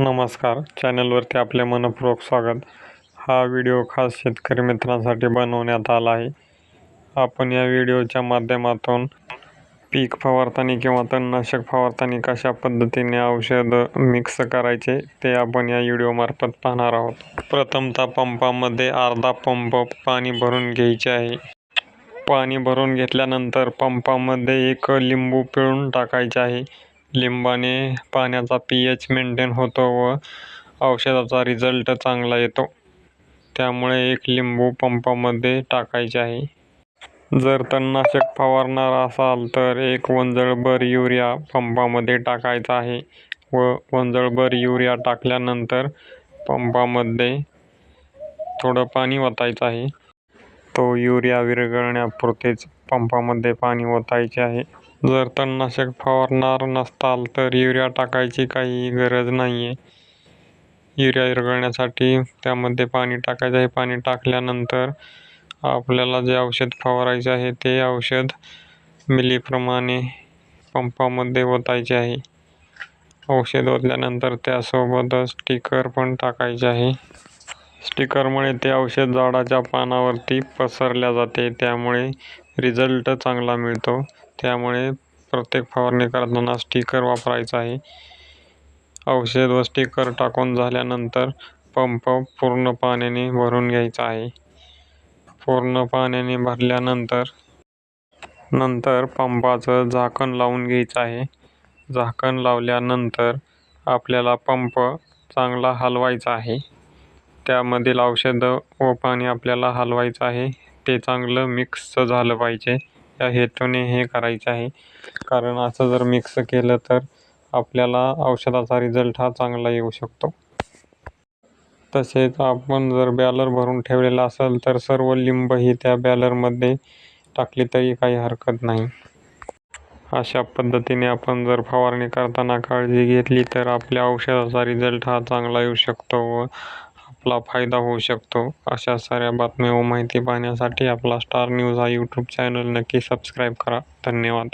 नमस्कार. चॅनलवरती आपले मनपूर्वक स्वागत. हा व्हिडिओ खास शेतकरी मित्रांसाठी बनवण्यात आला आहे. आपण या व्हिडिओच्या माध्यमातून पीक फवारताना किंवा तणनाशक फवारताना कशा पद्धतीने औषध मिक्स करायचे ते आपण या व्हिडिओमार्फत पाहणार आहोत. प्रथमतः पंपामध्ये अर्धा पंप पाणी भरून घ्यायचे आहे. पाणी भरून घेतल्यानंतर पंपामध्ये एक लिंबू पिळून टाकायचे आहे. लिंबाने पाण्याचा पी एच मेंटेन होतो व औषधाचा रिझल्ट चांगला येतो. त्यामुळे एक लिंबू पंपामध्ये टाकायचे आहे. जर तणनाशक फवारणार असाल तर एक वंजळभर युरिया पंपामध्ये टाकायचा आहे व वंजळभर युरिया टाकल्यानंतर पंपामध्ये थोडं पाणी ओतायचं आहे. तो युरिया विरघळण्यापुरतेच पंपामध्ये पाणी ओतायचे आहे. जर तणनाशक फवारणार नसताल तर युरिया टाकायची काही गरज नाही आहे युरिया विरघळण्यासाठी त्यामध्ये पाणी टाकायचं आहे. पाणी टाकल्यानंतर आपल्याला जे औषध फवारायचे आहे ते औषध मिलीप्रमाणे पंपामध्ये ओतायचे आहे. औषध ओतल्यानंतर त्यासोबतच स्टिकर पण टाकायचे आहे. स्टिकरमुळे ते औषध झाडाच्या पानावरती पसरल्या जाते. त्यामुळे रिझल्ट चांगला मिळतो. त्यामुळे प्रत्येक फवारणी करताना स्टिकर वापरायचा आहे. औषध व स्टिकर टाकून झाल्यानंतर पंप पूर्ण पाण्याने भरून घ्यायचा आहे. पूर्ण पाण्याने भरल्यानंतर नंतर पंपाचं झाकण लावून घ्यायचं आहे. झाकण लावल्यानंतर आपल्याला पंप चांगला हलवायचा आहे. त्यामधील औषधं व पाणी आपल्याला हलवायचं आहे. ते चांगलं मिक्स झालं पाहिजे. या हेतूने हे करायचं आहे. कारण असं जर मिक्स केलं तर आपल्याला औषधाचा रिझल्ट हा चांगला येऊ शकतो. तसेच आपण जर बॅलर भरून ठेवलेला असेल तर सर्व लिंब ही त्या बॅलरमध्ये टाकली तरी काही हरकत नाही. अशा पद्धतीने आपण जर फवारणी करताना काळजी घेतली तर आपल्या औषधाचा रिझल्ट हा चांगला येऊ शकतो व आपला फायदा होऊ शकतो. अशा साऱ्या बातम्या व माहिती पाहण्यासाठी आपला स्टार न्यूज हा यूट्यूब चॅनल नक्की सबस्क्राईब करा. धन्यवाद.